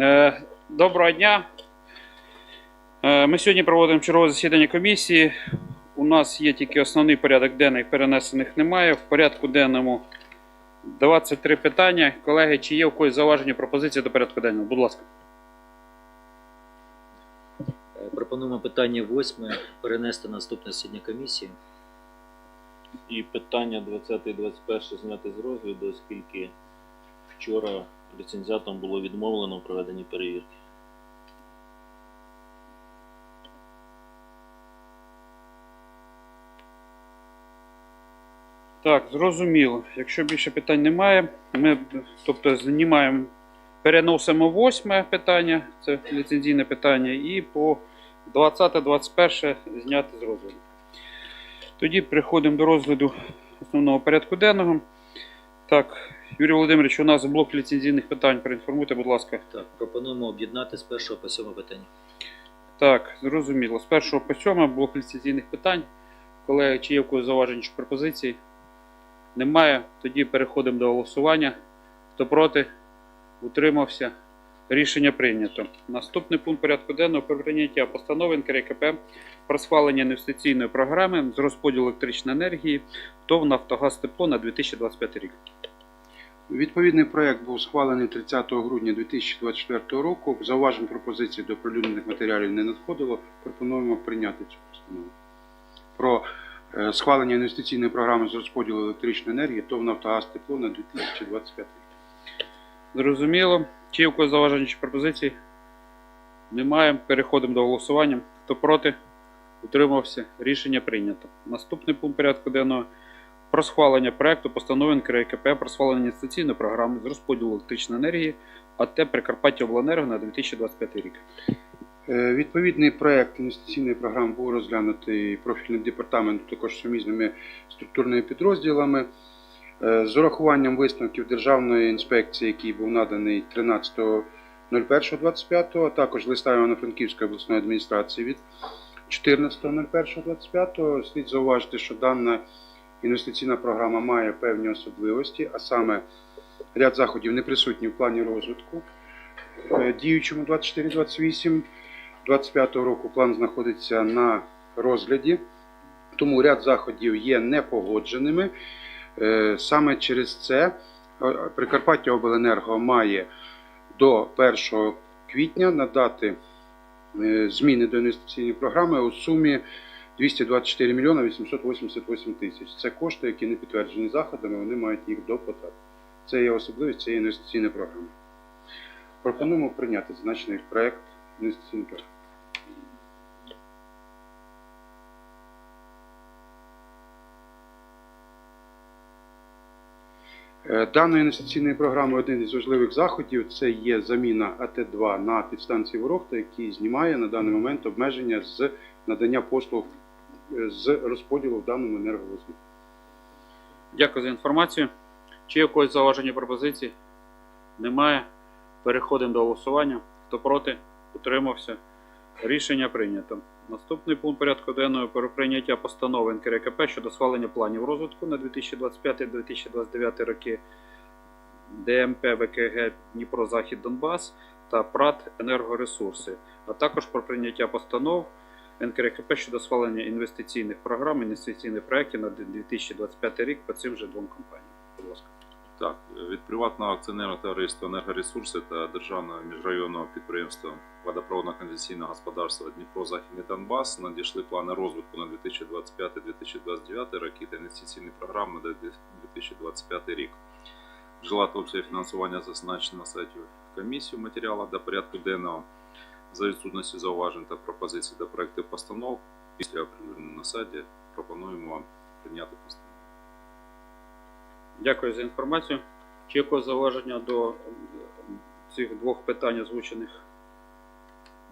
Е, доброго дня. Е, ми сьогодні проводимо чергове засідання комісії. У нас є тільки основний порядок денний, перенесених немає. В порядку денному 23 питання. Колеги, чи є у когось зауваження пропозиції до порядку денного? Будь ласка. Е, Пропонуємо питання восьме перенести на наступне засідання комісії. І питання 20 і 21 зняти з розгляду, оскільки вчора ліцензіатам було відмовлено в проведенні перевірки. Так, зрозуміло. Якщо більше питань немає, ми тобто знімаємо, переносимо восьме питання, це ліцензійне питання, і по 20-21 зняти з розгляду. Тоді переходимо до розгляду основного порядку денного. Так, Юрій Володимирович, у нас блок ліцензійних питань. Проінформуйте, будь ласка. Так, пропонуємо об'єднати з першого по сьоме питання. Так, зрозуміло. З першого по сьоме блок ліцензійних питань. Колеги, чи є в когось зауважень чи пропозицій? Немає. Тоді переходимо до голосування. Хто проти? Утримався. Рішення прийнято. Наступний пункт порядку денного про прийняття постанови НКРКП про схвалення інвестиційної програми з розподілу електричної енергії ТОВ «Нафтогаз Тепло» на 2025 рік. Відповідний проект був схвалений 30 грудня 2024 року. Зауважень пропозицій до прилюднених матеріалів не надходило. Пропонуємо прийняти цю постанову. Про е, схвалення інвестиційної програми з розподілу електричної енергії ТОВ «Нафтогаз Тепло» на 2025 рік. Зрозуміло. Чи у когось зауваження чи пропозицій? Немає. Переходимо до голосування. Хто проти? Утримався. Рішення прийнято. Наступний пункт порядку денного про схвалення проекту постанови НКРКП про схвалення інвестиційної програми з розподілу електричної енергії АТ Прикарпаття Обленерго на 2025 рік. Е, Відповідний проект інвестиційної програми був розглянутий профільним департаментом, також сумізними структурними підрозділами. Е, З урахуванням висновків Державної інспекції, який був наданий 13.01.25, а також листа Івано-Франківської обласної адміністрації від 14.01.25, слід зауважити, що дана інвестиційна програма має певні особливості, а саме ряд заходів не присутні в плані розвитку. Е, Діючому 24-28 25 року план знаходиться на розгляді, тому ряд заходів є непогодженими. Е, Саме через це е, Прикарпаття Обленерго має до 1 квітня надати зміни до інвестиційної програми у сумі 224 мільйона 888 тисяч. Це кошти, які не підтверджені заходами, вони мають їх доплатити. Це є особливість цієї інвестиційної програми. Пропонуємо прийняти зазначений проект інвестиційної програми. Е, Даною інвестиційною програмою один із важливих заходів це є заміна АТ-2 на підстанції Ворохта, який знімає на даний момент обмеження з надання послуг з розподілу в даному енерговузлі. Дякую за інформацію. Чи когось зауваження пропозицій? Немає. Переходимо до голосування. Хто проти? Утримався. Рішення прийнято. Наступний пункт порядку денного про прийняття постанови НКРКП щодо схвалення планів розвитку на 2025-2029 роки ДМП ВКГ Дніпро Захід Донбас та ПРАТ Енергоресурси, а також про прийняття постанов НКРКП щодо схвалення інвестиційних програм, інвестиційних проєктів на 2025 рік по цим же двом компаніям. Будь ласка. Так, від приватного акціонерного товариства енергоресурси та державного міжрайонного підприємства водопроводно-каналізаційного господарства Дніпро Західний Донбас надійшли плани розвитку на 2025-2029 роки та інвестиційні програми на 2025 рік. Джерела та обсяги фінансування зазначені на сайті комісії в матеріалах до порядку денного за відсутності зауважень та пропозицій до проектів постанов. Після оприлюднення на сайті пропонуємо вам прийняти постанову. Дякую за інформацію. Чи якось зауваження до цих двох питань озвучених?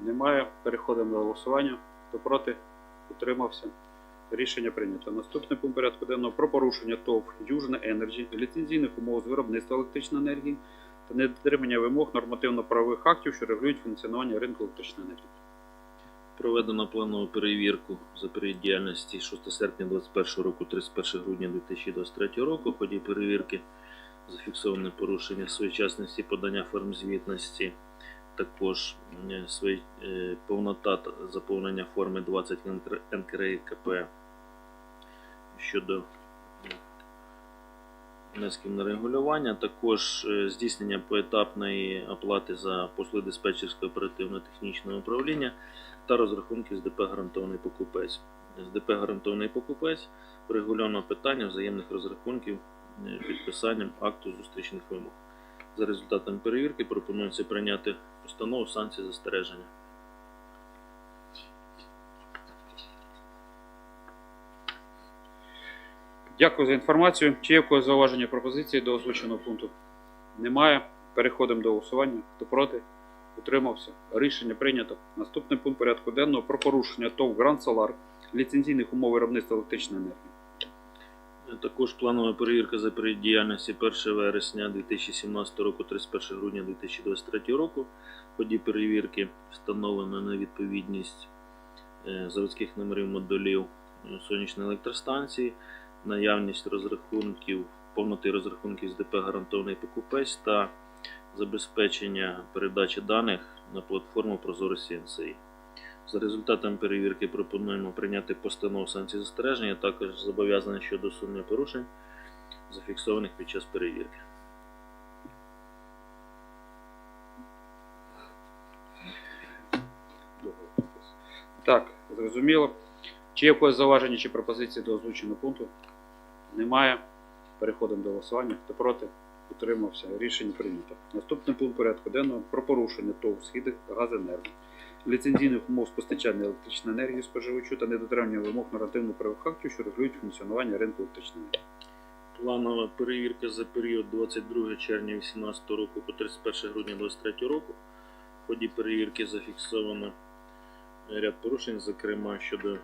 Немає. Переходимо до голосування. Хто проти? Утримався. Рішення прийнято. Наступний пункт порядку денного про порушення ТОВ Южна Енерджі ліцензійних умов з виробництва електричної енергії та недотримання вимог нормативно-правових актів, що регулюють функціонування ринку електричної енергії. Проведено планову перевірку за період діяльності 6 серпня 2021 року, 31 грудня 2023 року. В ході перевірки зафіксоване порушення своєчасності подання форм звітності також е, е, повнота заповнення форми 20 НКРКП щодо на регулювання, також е, здійснення поетапної оплати за послуги диспетчерського оперативно-технічного управління та розрахунки з ДП гарантований покупець. З ДП гарантований покупець врегульовано питання взаємних розрахунків е, підписанням акту зустрічних вимог. За результатами перевірки пропонується прийняти постанову санкції застереження. Дякую за інформацію. Чи є в зауваження пропозиції до озвученого пункту? Немає. Переходимо до голосування. Хто проти? Утримався. Рішення прийнято. Наступний пункт порядку денного про порушення ТОВ Гранд Солар ліцензійних умов виробництва електричної енергії. Також планова перевірка за період діяльності 1 вересня 2017 року, 31 грудня 2023 року. В ході перевірки встановлено невідповідність е, заводських номерів модулів е, сонячної електростанції, наявність розрахунків, повноти розрахунків з ДП гарантований покупець та забезпечення передачі даних на платформу Прозоро CNCI. За результатами перевірки пропонуємо прийняти постанову санкцій застереження, також зобов'язання щодо усунення порушень, зафіксованих під час перевірки. Так, зрозуміло. Чи є в когось зауваження чи пропозиції до озвученого пункту? Немає. Переходимо до голосування. Хто проти? Утримався. Рішення прийнято. Наступний пункт порядку денного про порушення ТОВ «Схід Газенерго. Ліцензійних умов з постачання електричної енергії споживачу та недотримання вимог нормативно-правових актів, що регулюють функціонування ринку електричної енергії. Планова перевірка за період 22 червня 2018 року по 31 грудня 2023 року. В ході перевірки зафіксовано ряд порушень, зокрема щодо е,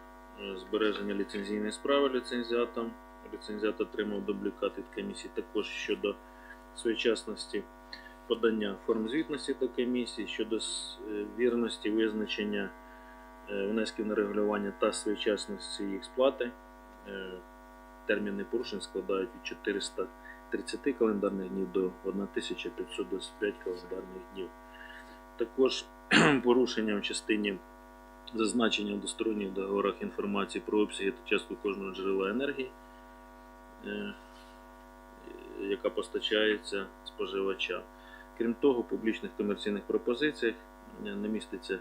збереження ліцензійної справи ліцензіатом. Ліцензіат отримав дублікат від комісії також щодо своєчасності подання форм звітності до комісії, щодо е, вірності визначення е, внесків на регулювання та своєчасності їх сплати. Е, терміни порушень складають від 430 календарних днів до 1525 календарних днів. Також порушення в частині зазначення в двосторонніх договорах інформації про обсяги та частку кожного джерела енергії, яка постачається споживачам. Крім того, в публічних комерційних пропозиціях е, не міститься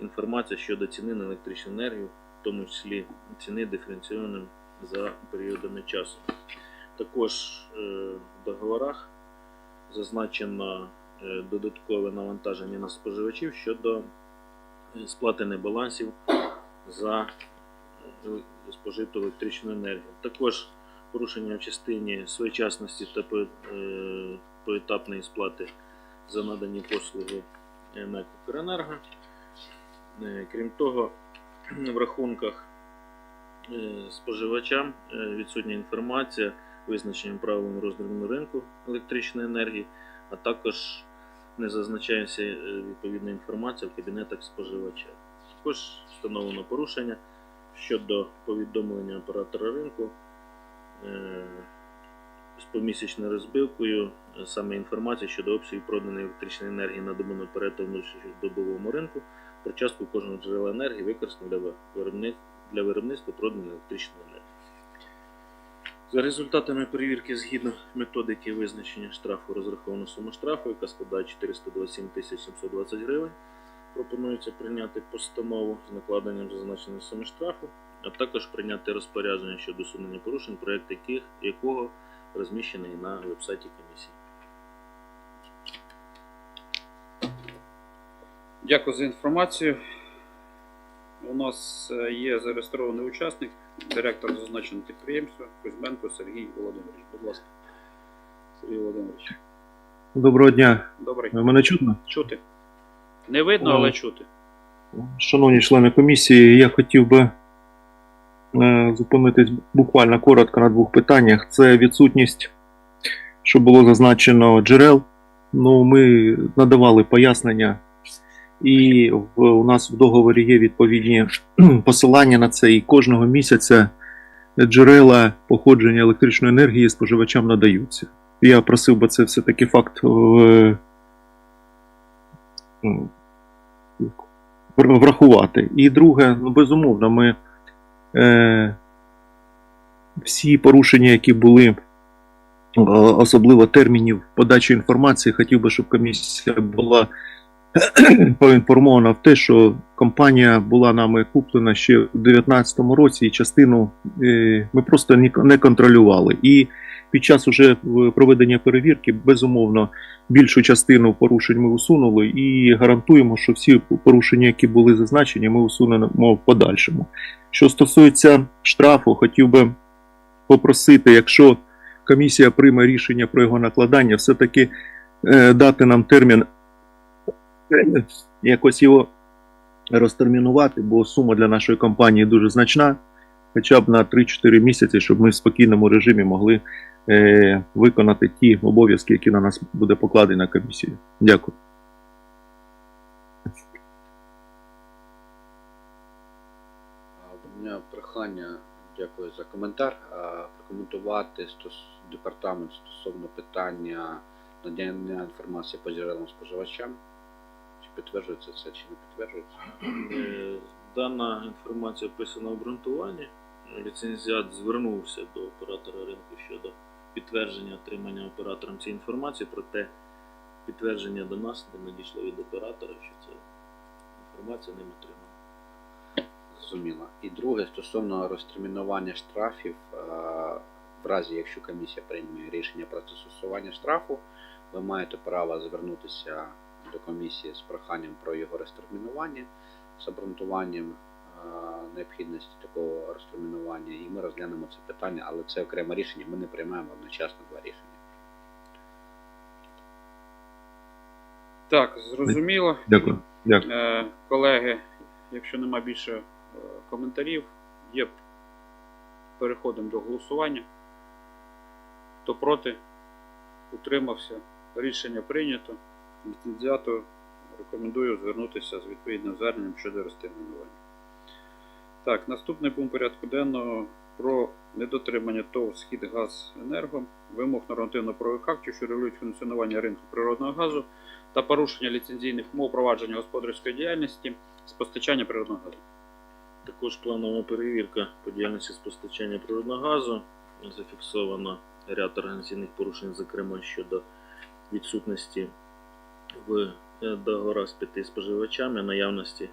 інформація щодо ціни на електричну енергію, в тому числі ціни диференційованим за періодами часу. Також е, в договорах зазначено е, додаткове навантаження на споживачів щодо е, сплати небалансів за е, спожиту електричну енергію. Також порушення в частині своєчасності та е, поетапної сплати за надані послуги е, НЕК «Укренерго». Е, Крім того, в рахунках споживачам відсутня інформація визначенням правилами роздрібного ринку електричної енергії, а також не зазначається відповідна інформація в кабінетах споживача. Також встановлено порушення щодо повідомлення оператора ринку з помісячною розбивкою, е, саме інформація щодо обсягів проданої електричної енергії на добу наперед та внутрішньодобовому ринку про частку кожного джерела енергії використаного для виробництва проданої електричної енергії. За результатами перевірки згідно методики визначення штрафу розрахована сума штрафу, яка складає 427 720 гривень. Пропонується прийняти постанову з накладенням зазначеної суми штрафу, а також прийняти розпорядження щодо усунення порушень, проєкт яких, якого розміщений на вебсайті комісії. Дякую за інформацію. У нас е, є зареєстрований учасник, директор зазначеного підприємства Кузьменко Сергій Володимирович. Будь ласка. Сергій Володимирович. Доброго дня. Добрий. Мене чутно? Чути. Не видно, але чути. Шановні члени комісії, я хотів би зупинитись буквально коротко на двох питаннях. Це відсутність, що було зазначено джерел. Ну, ми надавали пояснення, і в, у нас в договорі є відповідні посилання на це, і кожного місяця джерела походження електричної енергії споживачам надаються. Я просив би це все-таки факт е, м, врахувати. І друге, ну безумовно, ми е, всі порушення, які були, о- особливо термінів подачі інформації, хотів би, щоб комісія була поінформована в те, що компанія була нами куплена ще в 2019 році, і частину е, ми просто не контролювали. І під час уже е, проведення перевірки, безумовно, більшу частину порушень ми усунули і гарантуємо, що всі порушення, які були зазначені, ми усунемо в подальшому. Що стосується штрафу, хотів би попросити, якщо комісія прийме рішення про його накладання, все-таки е, дати нам термін якось його розтермінувати, бо сума для нашої компанії дуже значна, хоча б на 3-4 місяці, щоб ми в спокійному режимі могли е, виконати ті обов'язки, які на нас буде покладені на комісію. Дякую. А, У мене прохання, дякую за коментар, а, прокоментувати департамент стосовно питання надання інформації по джерелам споживачам. Чи підтверджується це, чи не підтверджується? Е, Дана інформація описана в обґрунтуванні. Ліцензіат звернувся до оператора ринку щодо підтвердження отримання оператором цієї інформації, проте підтвердження до нас не надійшло від оператора, що ця інформація ним отримана. Зрозуміло. І друге, стосовно розтермінування штрафів, в разі якщо комісія прийме рішення про застосування штрафу, ви маєте право звернутися до комісії з проханням про його розтермінування, з обґрунтуванням необхідності такого розтермінування, і ми розглянемо це питання, але це окреме рішення, ми не приймаємо одночасно два рішення. Так, зрозуміло. Дякую. Дякую. Е, колеги, якщо нема більше е, коментарів, є переходимо до голосування. Хто проти, утримався. Рішення прийнято. Ліцензіату рекомендую звернутися з відповідним зверненням щодо розтермінування. Так, наступний пункт порядку денного про недотримання ТОВ «Східгазенерго» вимог нормативно-правових актів, що регулюють функціонування ринку природного газу та порушення ліцензійних умов провадження господарської діяльності з постачання природного газу. Також планова перевірка по діяльності з постачання природного газу. Зафіксовано ряд організаційних порушень, зокрема щодо відсутності в е, договорах з п'яти споживачами, наявності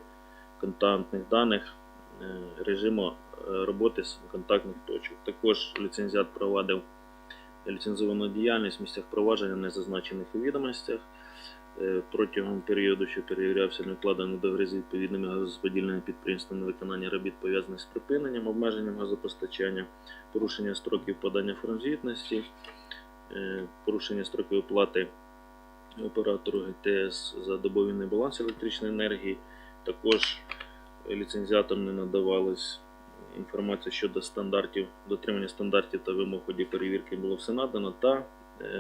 контактних даних, е, режиму е, роботи з контактних точок. Також ліцензіат провадив ліцензовану діяльність в місцях провадження, не зазначених у відомостях. Е, Протягом періоду, що перевірявся, не вкладено договори з відповідними газорозподільними підприємствами на виконання робіт пов'язаних з припиненням, обмеженням газопостачання, порушення строків подання формзвітності, е, порушення строків оплати оператору ГТС за добовільний баланс електричної енергії. Також ліцензіатам не надавалась інформація щодо стандартів, дотримання стандартів та вимог ході перевірки було все надано, та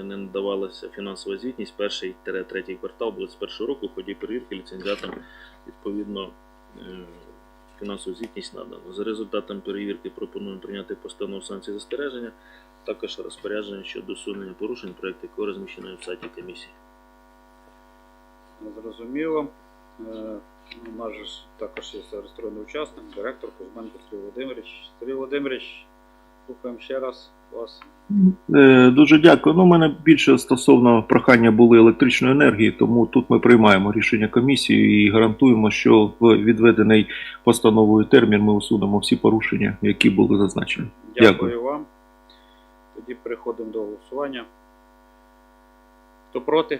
не надавалася фінансова звітність перший третій квартал 2021 року. В ході перевірки ліцензіатам відповідно е, фінансову звітність надано. За результатом перевірки пропонуємо прийняти постанову санкції застереження, також розпорядження щодо усунення порушень, проєкт якого розміщено на сайті комісії. Зрозуміло. Е, У нас також є зареєстрований учасник, директор Кузьменко Сергій Володимирович. Сергій Володимирович, слухаємо ще раз. Е, Дуже дякую. Ну, у мене більше стосовно прохання були електричної енергії, тому тут ми приймаємо рішення комісії і гарантуємо, що в відведений постановою термін ми усунемо всі порушення, які були зазначені. Дякую, Дякую. вам. Тоді переходимо до голосування. Хто проти?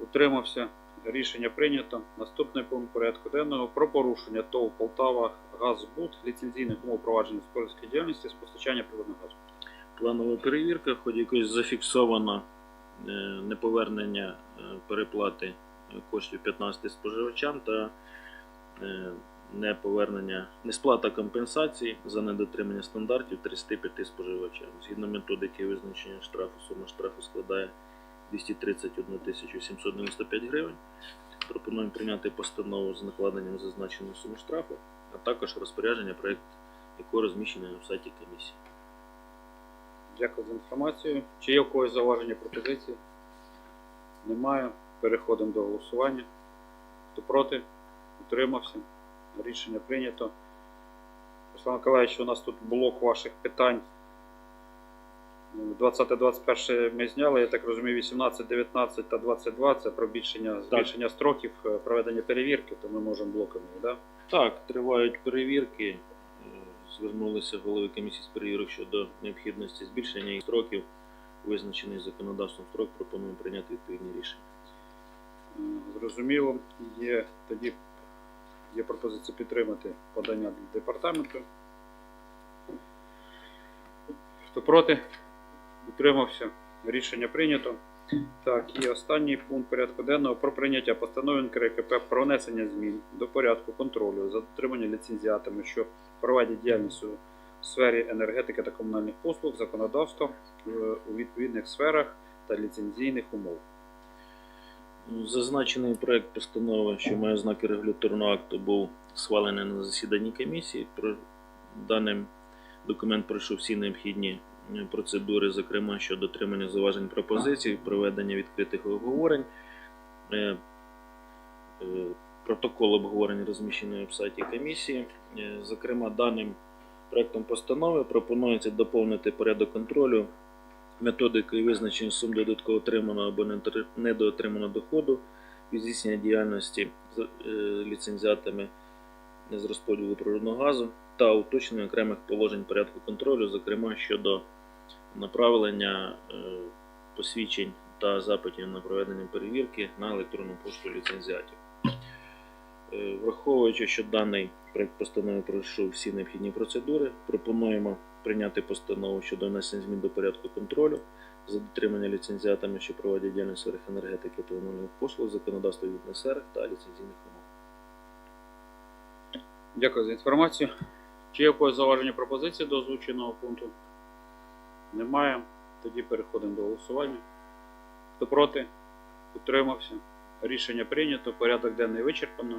Утримався. Рішення прийнято. Наступний пункт порядку денного про порушення ТОВ Полтава Газбуд ліцензійних умов провадження господарської діяльності з постачання природного газу. Планова перевірка, ході якої зафіксовано е, неповернення е, переплати е, коштів 15 споживачам та неповернення, несплата компенсацій за недотримання стандартів 35 споживачам. Згідно методики визначення штрафу, сума штрафу складає 231 795 гривень. Пропонуємо прийняти постанову з накладенням зазначеної суми штрафу, а також розпорядження, проєкт якого розміщений на сайті комісії. Дякую за інформацію. Чи є у когось зауваження пропозиції? Немає. Переходимо до голосування. Хто проти? Утримався. Рішення прийнято. Руслан Миколаївич, у нас тут блок ваших питань. 20-21 ми зняли, я так розумію, 18, 19 та 22 це про збільшення, збільшення строків е, проведення перевірки, то ми можемо блоками, да? Так, тривають перевірки. Звернулися голови комісії з перевірок щодо необхідності збільшення їх строків. Визначений законодавством строк пропонуємо прийняти відповідні рішення. Зрозуміло, є тоді є пропозиція підтримати подання департаменту. Хто проти? Утримався. Рішення прийнято. Так, і останній пункт порядку денного про прийняття постанови НКРКП про внесення змін до порядку контролю за дотримання ліцензіатами, що проводять діяльність у сфері енергетики та комунальних послуг, законодавства е, у відповідних сферах та ліцензійних умов. Зазначений проект постанови, що має ознаки регуляторного акту, був схвалений на засіданні комісії. Про даним документ пройшов всі необхідні е, процедури, зокрема щодо дотримання заважень пропозицій, проведення відкритих обговорень. Протокол обговорень розміщений на сайті комісії. Е, Зокрема, даним проектом постанови пропонується доповнити порядок контролю методикою визначення сум додатково отриманого або недоотриманого доходу від здійснення діяльності з е, ліцензіатами з розподілу природного газу та уточнення окремих положень порядку контролю, зокрема щодо направлення е, посвідчень та запитів на проведення перевірки на електронну пошту ліцензіатів. Е, Враховуючи, що даний проект постанови пройшов всі необхідні процедури, пропонуємо прийняти постанову щодо внесення змін до порядку контролю за дотримання ліцензіатами, що проводять діяльність сферах енергетики та комунальних послуг, законодавства від сферах та ліцензійних умов. Дякую за інформацію. Чи є якось зауваження пропозиції до озвученого пункту? Немає. Тоді переходимо до голосування. Хто проти? Утримався. Рішення прийнято. Порядок денний вичерпано.